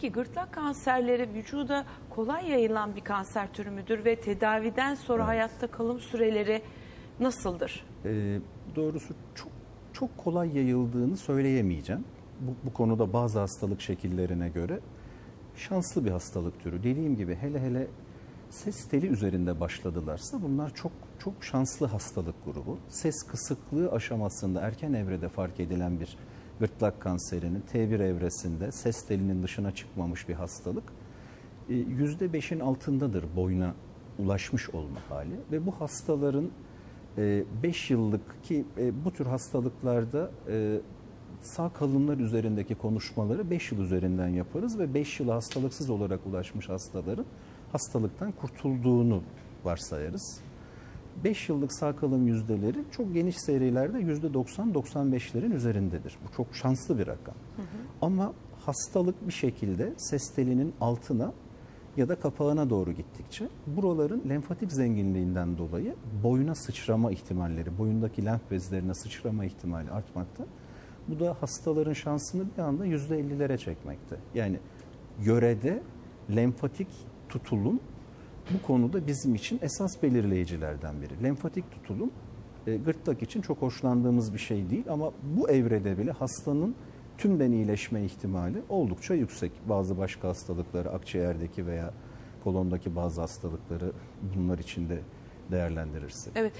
Peki gırtlak kanserleri vücuda kolay yayılan bir kanser türü müdür ve tedaviden sonra hayatta kalım süreleri nasıldır? Ee, doğrusu çok çok kolay yayıldığını söyleyemeyeceğim. Bu, bu konuda bazı hastalık şekillerine göre şanslı bir hastalık türü. Dediğim gibi hele hele ses teli üzerinde başladılarsa bunlar çok çok şanslı hastalık grubu. Ses kısıklığı aşamasında erken evrede fark edilen bir gırtlak kanserinin T1 evresinde ses telinin dışına çıkmamış bir hastalık. E, %5'in altındadır boyuna ulaşmış olma hali ve bu hastaların 5 yıllık ki e, bu tür hastalıklarda e, sağ kalınlar üzerindeki konuşmaları 5 yıl üzerinden yaparız ve 5 yıla hastalıksız olarak ulaşmış hastaların hastalıktan kurtulduğunu varsayarız. 5 yıllık sağ kalım yüzdeleri çok geniş serilerde %90-95'lerin üzerindedir. Bu çok şanslı bir rakam. Ama hastalık bir şekilde ses telinin altına ya da kapağına doğru gittikçe buraların lenfatik zenginliğinden dolayı boyuna sıçrama ihtimalleri, boyundaki lenf bezlerine sıçrama ihtimali artmakta. Bu da hastaların şansını bir anda %50'lere çekmekte. Yani yörede lenfatik tutulum bu konuda bizim için esas belirleyicilerden biri. Lenfatik tutulum e, gırtlak için çok hoşlandığımız bir şey değil ama bu evrede bile hastanın tümden iyileşme ihtimali oldukça yüksek. Bazı başka hastalıkları, akciğerdeki veya kolondaki bazı hastalıkları bunlar için de değerlendirirsek. Evet.